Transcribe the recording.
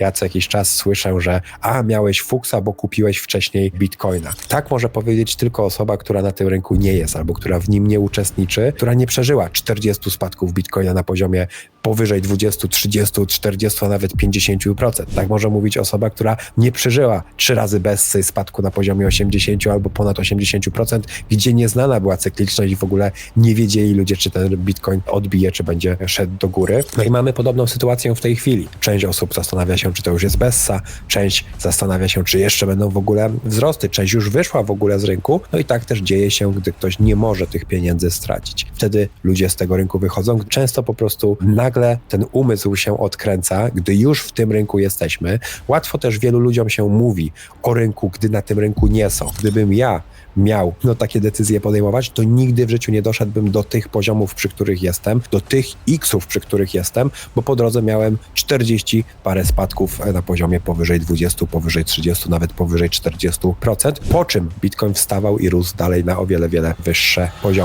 Ja co jakiś czas słyszę, że a, miałeś fuksa, bo kupiłeś wcześniej bitcoina. Tak może powiedzieć tylko osoba, która na tym rynku nie jest, albo która w nim nie uczestniczy, która nie przeżyła 40 spadków bitcoina na poziomie powyżej 20, 30, 40, a nawet 50%. Tak może mówić osoba, która nie przeżyła trzy razy bez spadku na poziomie 80 albo ponad 80%, gdzie nieznana była cykliczność i w ogóle nie wiedzieli ludzie, czy ten bitcoin odbije, czy będzie szedł do góry. No i mamy podobną sytuację w tej chwili. Część osób zastanawia się, czy to już jest bessa, część zastanawia się, czy jeszcze będą w ogóle wzrosty, część już wyszła w ogóle z rynku. No i tak też dzieje się, gdy ktoś nie może tych pieniędzy stracić. Wtedy ludzie z tego rynku wychodzą. Często po prostu nagle ten umysł się odkręca, gdy już w tym rynku jesteśmy. Łatwo też wielu ludziom się mówi o rynku, gdy na tym rynku nie są. Gdybym ja miał no, takie decyzje podejmować, to nigdy w życiu nie doszedłbym do tych poziomów, przy których jestem, do tych x-ów, przy których jestem, bo po drodze miałem 40 parę spadków na poziomie powyżej 20, powyżej 30, nawet powyżej 40%, po czym Bitcoin wstawał i rósł dalej na o wiele, wiele wyższe poziomy.